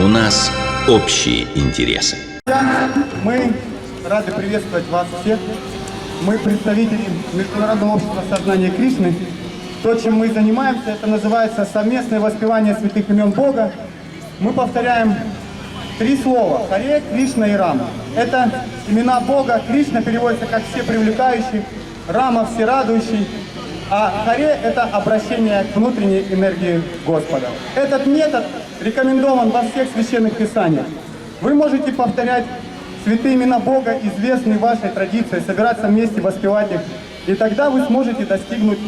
У нас общие интересы. Мы рады приветствовать вас всех. Мы представители Международного общества сознания Кришны. То, чем мы занимаемся, это называется совместное воспевание святых имен Бога. Мы повторяем три слова – Харе, Кришна и Рама. Это имена Бога. Кришна переводится как «все привлекающий», Рама – «всерадующий», а Харе – это обращение к внутренней энергии Господа. Этот метод рекомендован во всех священных писаниях. Вы можете повторять святые имена Бога, известные вашей традиции, собираться вместе, воспевать их. И тогда вы сможете достигнуть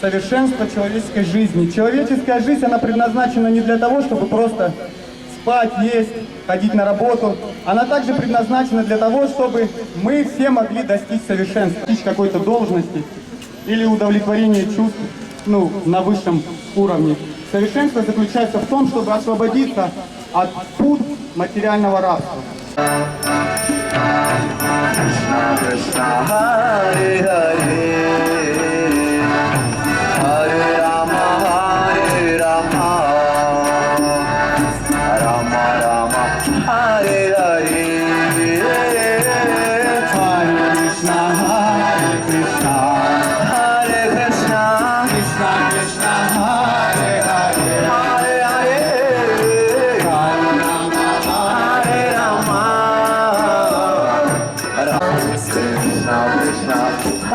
совершенства человеческой жизни. Человеческая жизнь, она предназначена не для того, чтобы просто спать, есть, ходить на работу. Она также предназначена для того, чтобы мы все могли достичь совершенства, достичь какой-то должности или удовлетворения чувств ну, на высшем уровне. Совершенство заключается в том, чтобы освободиться от пут материального рабства.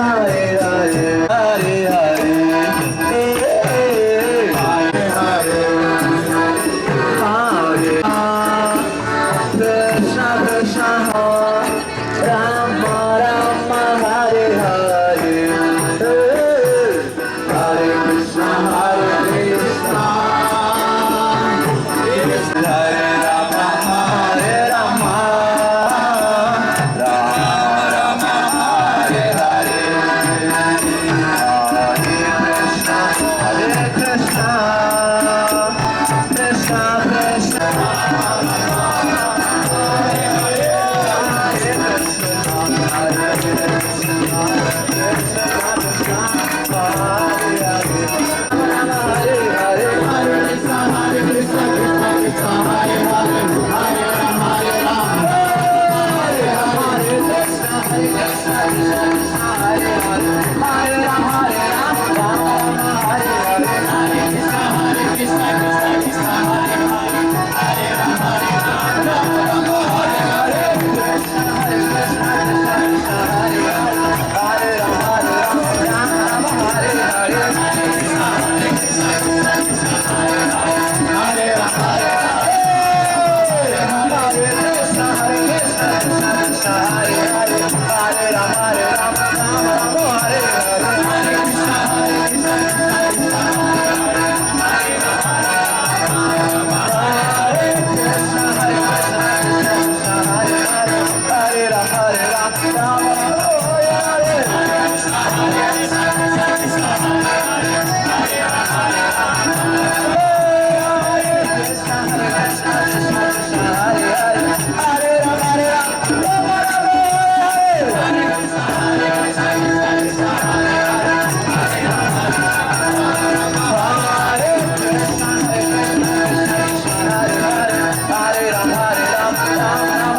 night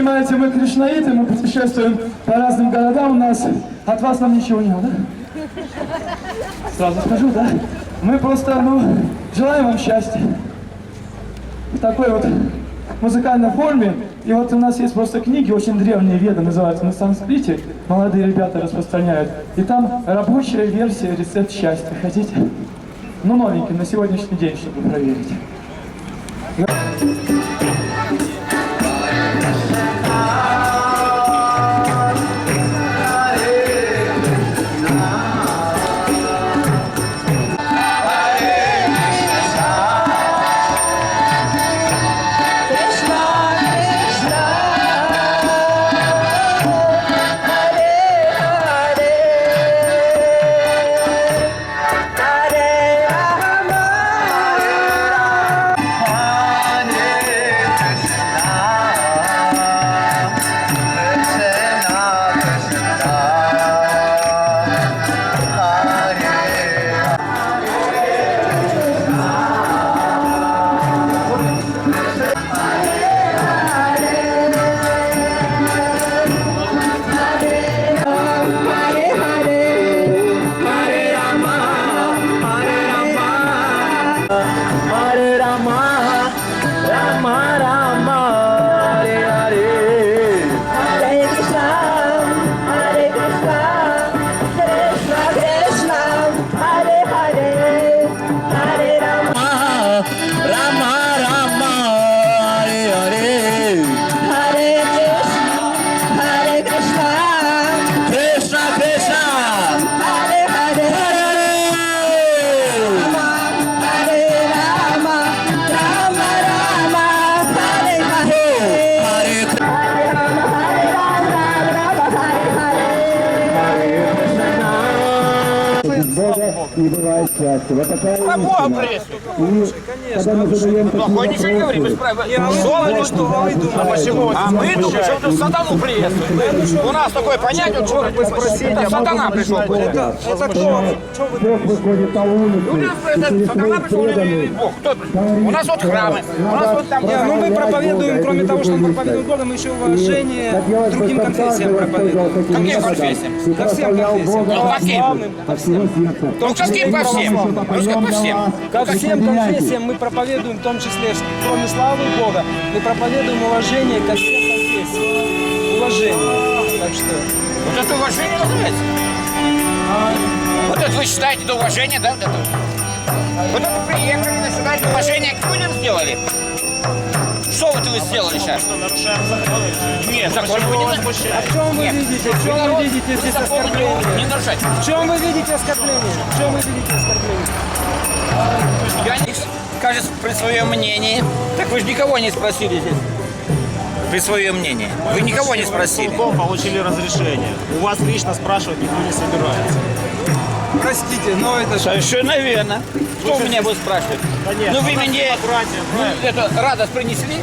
понимаете, мы кришнаиты, мы путешествуем по разным городам, у нас от вас нам ничего не надо. Сразу скажу, да? Мы просто, ну, желаем вам счастья. В такой вот музыкальной форме. И вот у нас есть просто книги, очень древние веды, называются на санскрите. Молодые ребята распространяют. И там рабочая версия рецепт счастья. Хотите? Ну, новенький, на сегодняшний день, чтобы проверить. Счастья. Вот такая истина. Когда мы задаем такие Плохой ничего не говори, без вопросы, права. Я вы думаете? А почему? Мы думаем, что это сатану приветствует. У нас такое понятие, что это сатана пришел. Это, кто? Бог выходит на улицу, и это через сатана пришел или Бог? У нас вот храмы, у нас вот там... Ну, мы проповедуем, кроме того, что мы проповедуем. Бога, мы еще уважение другим конфессиям проповедуем. Каким конфессиям? Ко всем конфессиям. Ну, каким? всего сердца. Ну, каким ко всем? Ну, ко всем? Ко всем конфессиям мы проповедуем, в том числе, что кроме славы Бога, мы проповедуем уважение ко всем конфессиям. Уважение. Так что... Вот это уважение называется? Вот это вы считаете это уважение, да? Вот это? Вот это приехали, насчитать уважение к людям сделали? Что вот вы сделали сейчас? Нет, закон вы не нарушаете. В чем вы видите? В чем вы видите здесь оскорбление? Не нарушать. В чем вы видите оскорбление? В чем вы видите оскорбление? Я не скажет при своем мнении. Так вы же никого не спросили здесь. При своем мнении. Вы никого не спросили. Судом получили разрешение. У вас лично спрашивать никто не собирается. Простите, но это же... Совершенно верно. Кто у меня будет спрашивать? Конечно. Ну вы мне Братья, ну, это радость принесли?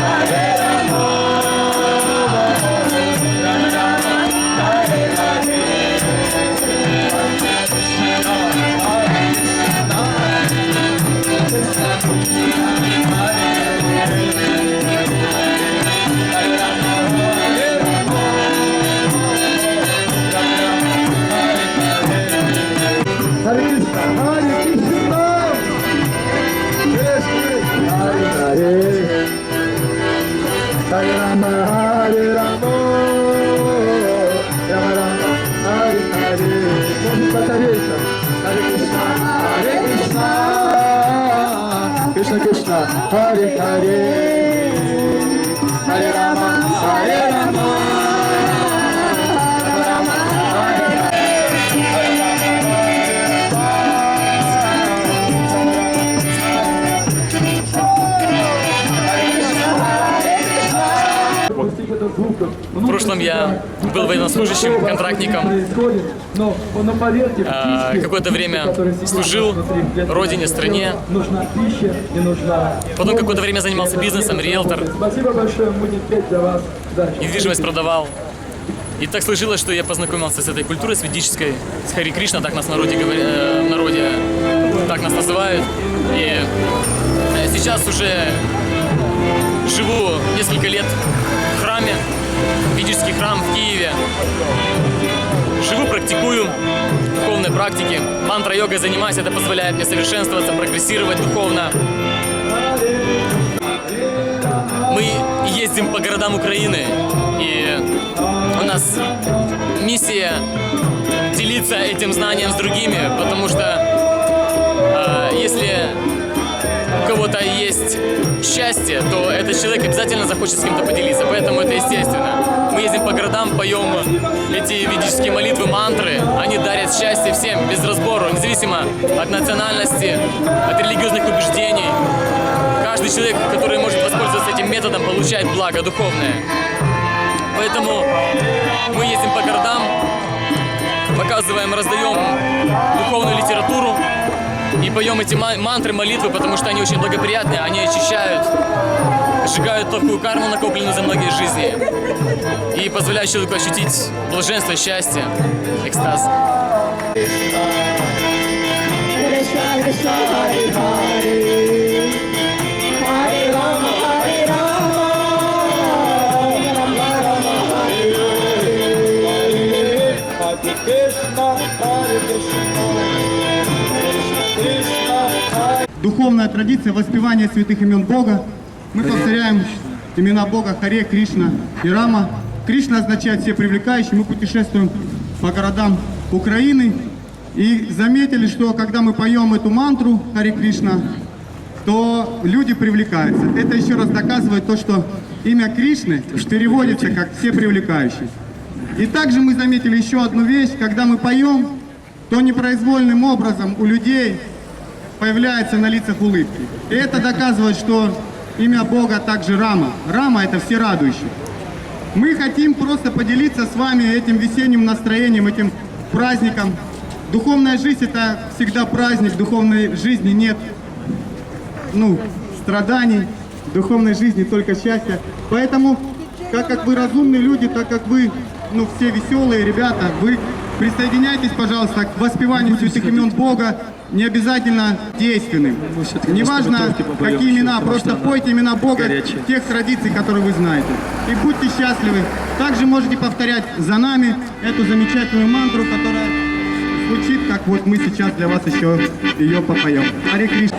Харе Кришна, Харе Прошлом я был военнослужащим, контрактником. А, какое-то время служил родине, стране. Потом какое-то время занимался бизнесом, риэлтор, недвижимость продавал. И так сложилось, что я познакомился с этой культурой, с ведической, с Хари Кришна, так нас в народе, э, народе так нас называют. И э, сейчас уже живу несколько лет в храме, ведический храм в Киеве. Живу, практикую духовные практики. Мантра-йогой занимаюсь, это позволяет мне совершенствоваться, прогрессировать духовно. Мы ездим по городам Украины, и у нас миссия делиться этим знанием с другими, потому что э, если у кого-то есть счастье, то этот человек обязательно захочет с кем-то поделиться, поэтому это естественно. Мы ездим по городам, поем эти ведические молитвы, мантры, они дарят счастье всем, без разбору, независимо от национальности, от религиозных убеждений. Каждый человек, который может воспользоваться этим методом, получает благо духовное. Поэтому мы ездим по городам, показываем, раздаем духовную литературу и поем эти ма- мантры, молитвы, потому что они очень благоприятные, они очищают, сжигают такую карму, накопленную за многие жизни, и позволяют человеку ощутить блаженство, счастье, экстаз. Духовная традиция воспевания святых имен Бога. Мы повторяем имена Бога Харе, Кришна и Рама. Кришна означает все привлекающий. Мы путешествуем по городам Украины и заметили, что когда мы поем эту мантру Харе Кришна, то люди привлекаются. Это еще раз доказывает то, что имя Кришны переводится как «все привлекающие». И также мы заметили еще одну вещь, когда мы поем, то непроизвольным образом у людей появляются на лицах улыбки. И это доказывает, что имя Бога также Рама. Рама – это все радующие. Мы хотим просто поделиться с вами этим весенним настроением, этим праздником. Духовная жизнь это всегда праздник, духовной жизни нет ну, страданий, духовной жизни только счастье. Поэтому, так как вы разумные люди, так как вы, ну, все веселые ребята, вы присоединяйтесь, пожалуйста, к воспеванию святых имен Бога, не обязательно действенным. Неважно, какие имена, просто пойте имена Бога, тех традиций, которые вы знаете. И будьте счастливы. Также можете повторять за нами эту замечательную мантру, которая звучит, как вот мы сейчас для вас еще ее попоем. Ари Кришна.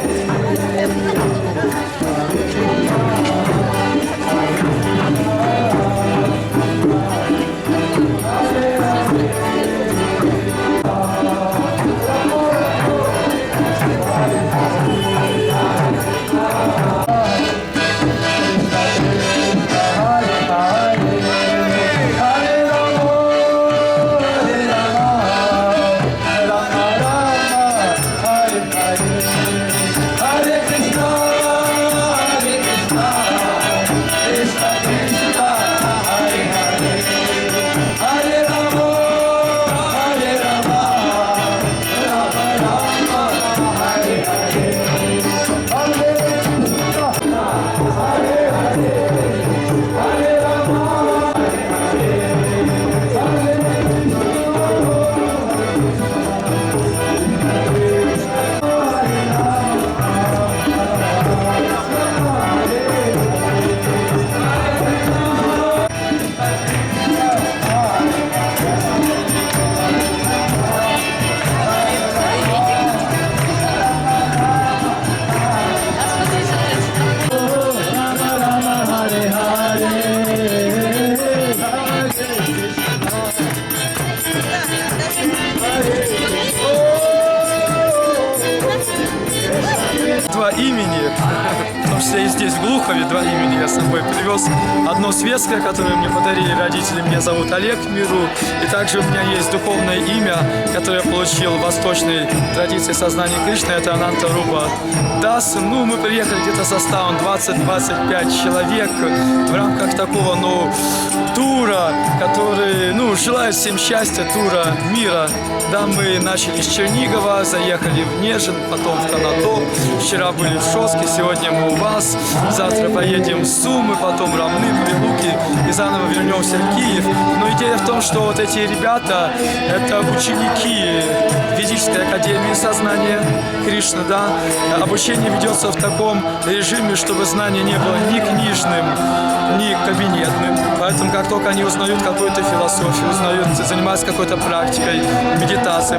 Я с собой привез. Одно светское, которое мне подарили родители, меня зовут Олег Миру. И также у меня есть духовное имя, которое я получил в восточной традиции сознания Кришны, это Ананта Руба Дас. Ну, мы приехали где-то составом 20-25 человек в рамках такого, ну, тура, который, ну, желает всем счастья, тура мира. Да, мы начали с Чернигова, заехали в Нежин, потом в Канатоп. Вчера были в Шоске, сегодня мы у вас. Завтра поедем в Сумы, потом Рамны, Прилуки и заново вернемся в Киев. Но идея в том, что вот эти ребята, это ученики Ведической Академии Сознания Кришны, да. Обучение ведется в таком режиме, чтобы знание не было ни книжным, ни кабинетным. Поэтому как только они узнают какую-то философию, узнают, занимаются какой-то практикой,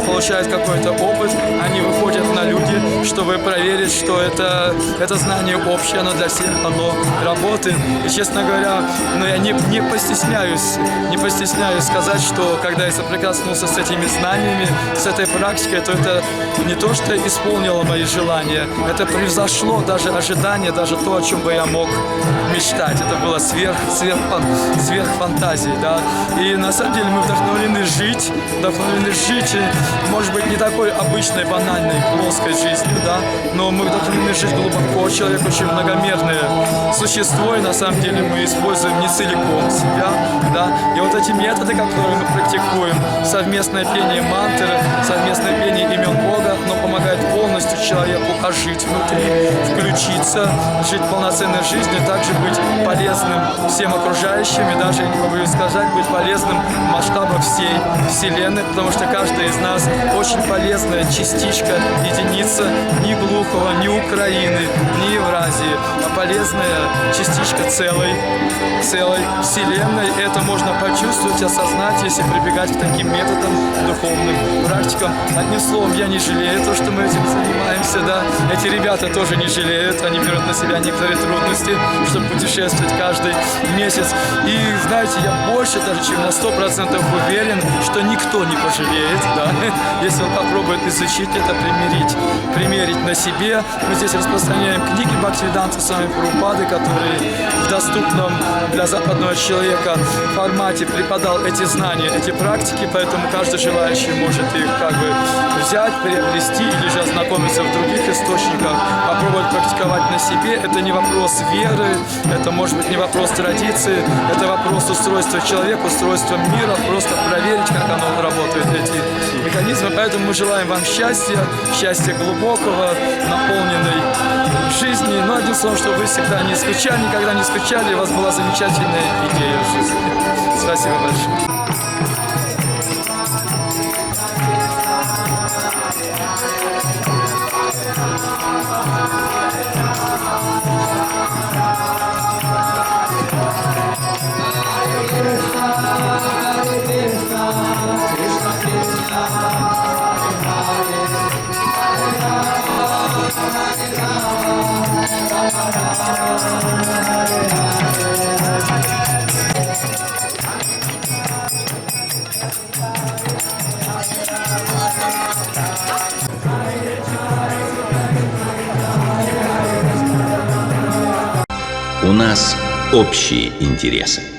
получают какой-то опыт, они выходят на люди, чтобы проверить, что это, это знание общее, оно для всех, оно работает. И, честно говоря, ну, я не, не постесняюсь, не постесняюсь сказать, что когда я соприкоснулся с этими знаниями, с этой практикой, то это не то, что исполнило мои желания, это превзошло даже ожидания, даже то, о чем бы я мог мечтать. Это было сверх, сверх, сверх фантазии, да. И на самом деле мы вдохновлены жить, вдохновлены жить, и, может быть, не такой обычной, банальной, плоской жизнью, да, но мы вдохновлены жить глубоко. Человек очень многомерное существо, и на самом деле мы используем не целиком себя, да. И вот эти методы, которые мы практикуем, совместное пение мантры, совместное человеку ожить внутри, включиться, жить полноценной жизнью, также быть полезным всем окружающим и даже, я не побоюсь сказать, быть полезным в масштабах всей Вселенной, потому что каждый из нас очень полезная частичка, единица ни Глухого, ни Украины, ни Евразии, а полезная частичка целой, целой Вселенной. Это можно почувствовать, осознать, если прибегать к таким методам, духовным практикам. Одним словом, я не жалею то, что мы этим занимаемся, 감사합니다. Эти ребята тоже не жалеют, они берут на себя некоторые трудности, чтобы путешествовать каждый месяц. И, знаете, я больше даже, чем на 100% уверен, что никто не пожалеет, да, если он попробует изучить это, примерить, примерить на себе. Мы здесь распространяем книги Бхактивиданта Сами Прабхупады, которые в доступном для западного человека формате преподал эти знания, эти практики, поэтому каждый желающий может их как бы взять, приобрести или же ознакомиться в других источниках, попробовать практиковать на себе. Это не вопрос веры, это может быть не вопрос традиции, это вопрос устройства человека, устройства мира, просто проверить, как оно работает, эти механизмы. Поэтому мы желаем вам счастья, счастья глубокого, наполненной жизни. Но одним словом, чтобы вы всегда не скучали, никогда не скучали, у вас была замечательная идея в жизни. Спасибо большое. У нас общие интересы.